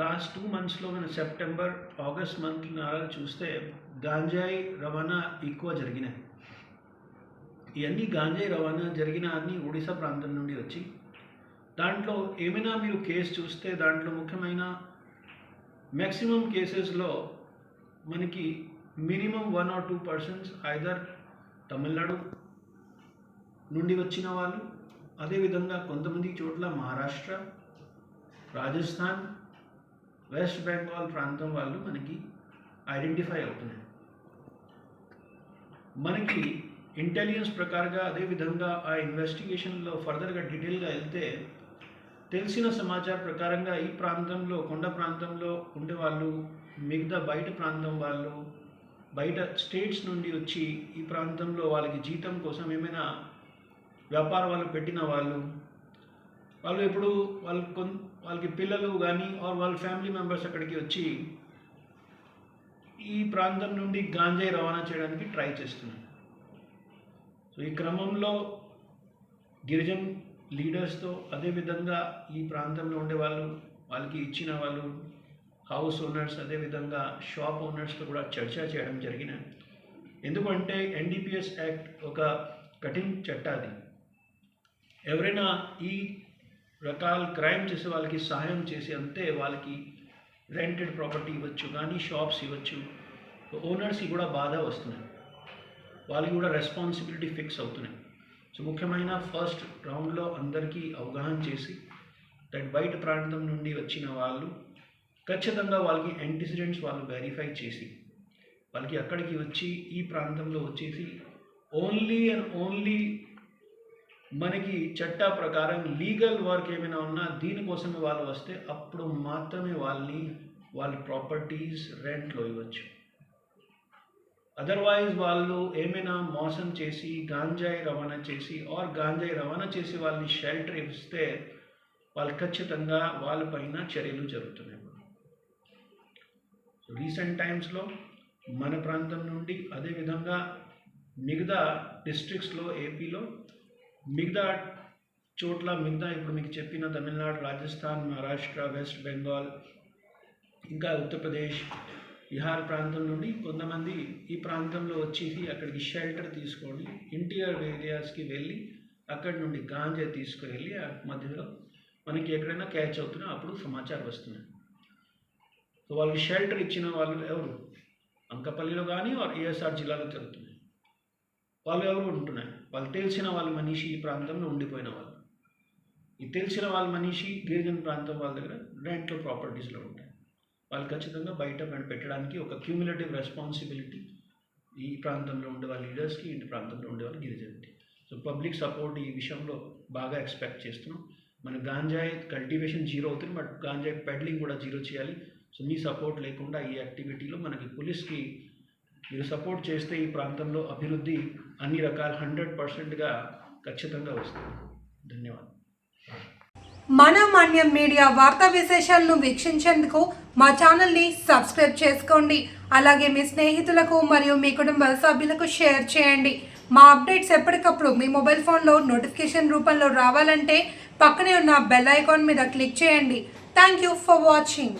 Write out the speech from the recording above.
Last two మంత్స్లో మన September August month Nara చూస్తే గాంజాయి రవాణా ఎక్కువ జరిగినాయి. ఇవన్నీ గాంజాయి రవాణా జరిగిన అన్ని ఒడిశా ప్రాంతం నుండి వచ్చి దాంట్లో ఏమైనా మీరు కేసు చూస్తే దాంట్లో ముఖ్యమైన మ్యాక్సిమం కేసెస్లో మనకి minimum one or two persons either Tamil Nadu నుండి వచ్చిన వాళ్ళు అదేవిధంగా కొంతమంది చోట్ల మహారాష్ట్ర రాజస్థాన్ వెస్ట్ బెంగాల్ ప్రాంతం వాళ్ళు మనకి ఐడెంటిఫై అవుతున్నారు. మనకి ఇంటెలిజెన్స్ ప్రకారంగా అదేవిధంగా ఆ ఇన్వెస్టిగేషన్లో ఫర్దర్గా డీటెయిల్గా వెళ్తే తెలిసిన సమాచార ప్రకారంగా ఈ ప్రాంతంలో కొండ ప్రాంతంలో ఉండే వాళ్ళు మిగతా బయట ప్రాంతం వాళ్ళు బయట స్టేట్స్ నుండి వచ్చి ఈ ప్రాంతంలో వాళ్ళకి జీతం కోసం ఏమైనా వ్యాపార వాళ్ళు పెట్టిన వాళ్ళు వాళ్ళు ఇప్పుడు వాళ్ళు కొన్ వాళ్ళకి పిల్లలు కానీ ఆర్ వాళ్ళ ఫ్యామిలీ మెంబర్స్ అక్కడికి వచ్చి ఈ ప్రాంతం నుండి గాంజాయి రవాణా చేయడానికి ట్రై చేస్తున్నారు. సో ఈ క్రమంలో గిరిజన్ లీడర్స్తో అదేవిధంగా ఈ ప్రాంతంలో ఉండే వాళ్ళు వాళ్ళకి ఇచ్చిన వాళ్ళు హౌస్ ఓనర్స్ అదేవిధంగా షాప్ ఓనర్స్తో కూడా చర్చ చేయడం జరిగిన. ఎందుకంటే ఎన్డీపీఎస్ యాక్ట్ ఒక కఠిన చట్టాది. ఎవరైనా ఈ రకాల క్రైమ్ చేసే వాళ్ళకి సహాయం చేసి అంతే వాళ్ళకి రెంటెడ్ ప్రాపర్టీ ఇవ్వచ్చు కానీ షాప్స్ ఇవ్వచ్చు. ఓనర్స్కి కూడా బాధ వస్తున్నాయి వాళ్ళకి కూడా రెస్పాన్సిబిలిటీ ఫిక్స్ అవుతున్నాయి. సో ముఖ్యమైన ఫస్ట్ రౌండ్లో అందరికీ అవగాహన చేసి దట్ బయట ప్రాంతం నుండి వచ్చిన వాళ్ళు ఖచ్చితంగా వాళ్ళకి యాంటిసిడెంట్స్ వాళ్ళు వెరిఫై చేసి వాళ్ళకి అక్కడికి వచ్చి ఈ ప్రాంతంలో వచ్చేసి ఓన్లీ అండ్ ఓన్లీ మనకి చట్ట ప్రకారం లీగల్ వర్క్ ఏమైనా ఉన్నా దీనికోసమే వాళ్ళు వస్తే అప్పుడు మాత్రమే వాళ్ళని వాళ్ళ ప్రాపర్టీస్ రెంట్లో ఇవ్వచ్చు. అదర్వైజ్ వాళ్ళు ఏమైనా మోసం చేసి గాంజాయి రవాణా చేసి ఆర్ గాంజాయి రవాణా చేసి వాళ్ళని షెల్టర్ ఇస్తే వాళ్ళు ఖచ్చితంగా వాళ్ళపైన చర్యలు జరుగుతున్నాయి. రీసెంట్ టైమ్స్లో మన ప్రాంతం నుండి అదేవిధంగా మిగతా డిస్ట్రిక్ట్స్లో ఏపీలో మిగతా చోట్ల మిగతా ఇప్పుడు మీకు చెప్పిన తమిళనాడు రాజస్థాన్ మహారాష్ట్ర వెస్ట్ బెంగాల్ ఇంకా ఉత్తరప్రదేశ్ బీహార్ ప్రాంతం నుండి కొంతమంది ఈ ప్రాంతంలో వచ్చేసి అక్కడికి షెల్టర్ తీసుకొని ఇంటీరియర్ ఏరియాస్కి వెళ్ళి అక్కడి నుండి గాంజా తీసుకువెళ్ళి ఆ మధ్యలో మనకి ఎక్కడైనా క్యాచ్ అవుతున్నా అప్పుడు సమాచారం వస్తున్నాయి సో వాళ్ళకి షెల్టర్ ఇచ్చిన వాళ్ళు ఎవరు? అంకపల్లిలో కానీ ఏఎస్ఆర్ జిల్లాలో జరుగుతున్నాయి వాళ్ళు ఎవరు ఉంటున్నాయి. వాళ్ళు తెలిసిన వాళ్ళ మనిషి ఈ ప్రాంతంలో ఉండిపోయిన వాళ్ళు. ఈ తెలిసిన వాళ్ళ మనిషి గిరిజన ప్రాంతం వాళ్ళ దగ్గర రెంట్లో ప్రాపర్టీస్లో ఉంటాయి. వాళ్ళు ఖచ్చితంగా బయట పెట్టడానికి ఒక క్యూములేటివ్ రెస్పాన్సిబిలిటీ ఈ ప్రాంతంలో ఉండే వాళ్ళ లీడర్స్కి ఇంటి ప్రాంతంలో ఉండే వాళ్ళు గిరిజనకి సో పబ్లిక్ సపోర్ట్ ఈ విషయంలో బాగా ఎక్స్పెక్ట్ చేస్తున్నాం. మన గాంజాయి కల్టివేషన్ జీరో అవుతుంది బట్ గాంజాయి పెడ్లింగ్ కూడా జీరో చేయాలి. సో మీ సపోర్ట్ లేకుండా ఈ యాక్టివిటీలో మనకి పోలీస్కి మీరు సపోర్ట్ చేస్తే ఈ ప్రాంతంలో అభివృద్ధి అన్ని రకాల హండ్రెడ్ పర్సెంట్గా ఖచ్చితంగా వస్తుంది. ధన్యవాదాలు. మన మాన్యం మీడియా వార్తా విశేషాలను వీక్షించేందుకు మా ఛానల్ని సబ్స్క్రైబ్ చేసుకోండి. అలాగే మీ స్నేహితులకు మరియు మీ కుటుంబ సభ్యులకు షేర్ చేయండి. మా అప్డేట్స్ ఎప్పటికప్పుడు మీ మొబైల్ ఫోన్లో నోటిఫికేషన్ రూపంలో రావాలంటే పక్కనే ఉన్న బెల్ ఐకాన్ మీద క్లిక్ చేయండి. Thank you for watching.